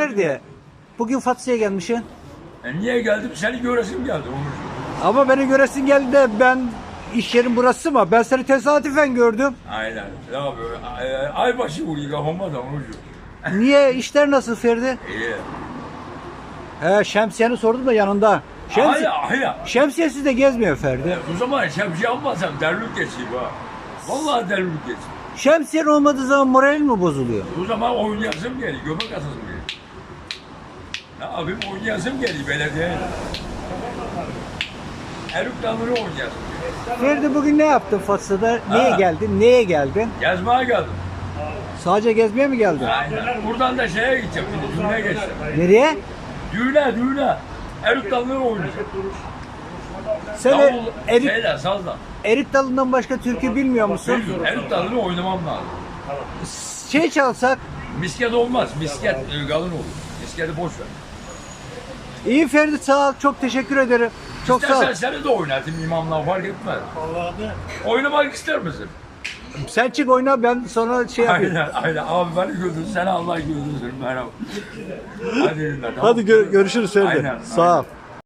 Ferdi, bugün Fatsa'ya gelmişsin. E niye geldim? Seni göresim geldi. Onu. Ama beni göresin geldi de ben iş yerim burası mı? Ben seni tesadüfen gördüm. Aynen. Ya böyle e, aybaşı vuruyor kafama da. Niye? işler nasıl Ferdi? İyi. He şemsiyeni sordum da yanında. Şemsi Hayır, hayır. şemsiyesiz de gezmiyor Ferdi. E, o zaman şemsiye almasam derlik geçeyim ha. Vallahi derlik geçeyim. Şemsiyen olmadığı zaman moralin mi bozuluyor? O zaman oynayasım geliyor. Göbek asasım geliyor. Ne yapayım oynayasım geliyor belediye. Erük damını oynayasım. Ferdi bugün ne yaptın Fatsa'da? Neye Ha. geldin? Neye geldin? Gezmeye geldim. Sadece gezmeye mi geldin? Aynen. Buradan da şeye gideceğim. Şimdi düğüne geçeceğim. Nereye? Düğüne, düğüne. Erük damını oynayacağım. Sen Davul, er- erik, şeyle, sazla. erik dalından başka türkü bilmiyor musun? Bilmiyorum. Erük dalını oynamam lazım. Şey çalsak, Misket olmaz. Misket e, kalın olur. Misketi boş ver. İyi Ferdi sağ ol, çok teşekkür ederim. Çok sağ ol. İstersen seni de oynatayım imamla fark etmez. Oynamak ister misin? Sen çık oyna ben sonra şey yapayım. Aynen aynen. Abi beni güldür. Seni Allah güldürsün. Merhaba. Hadi günler. tamam. Hadi gö- görüşürüz Ferdi. Aynen, Sağ ol. aynen.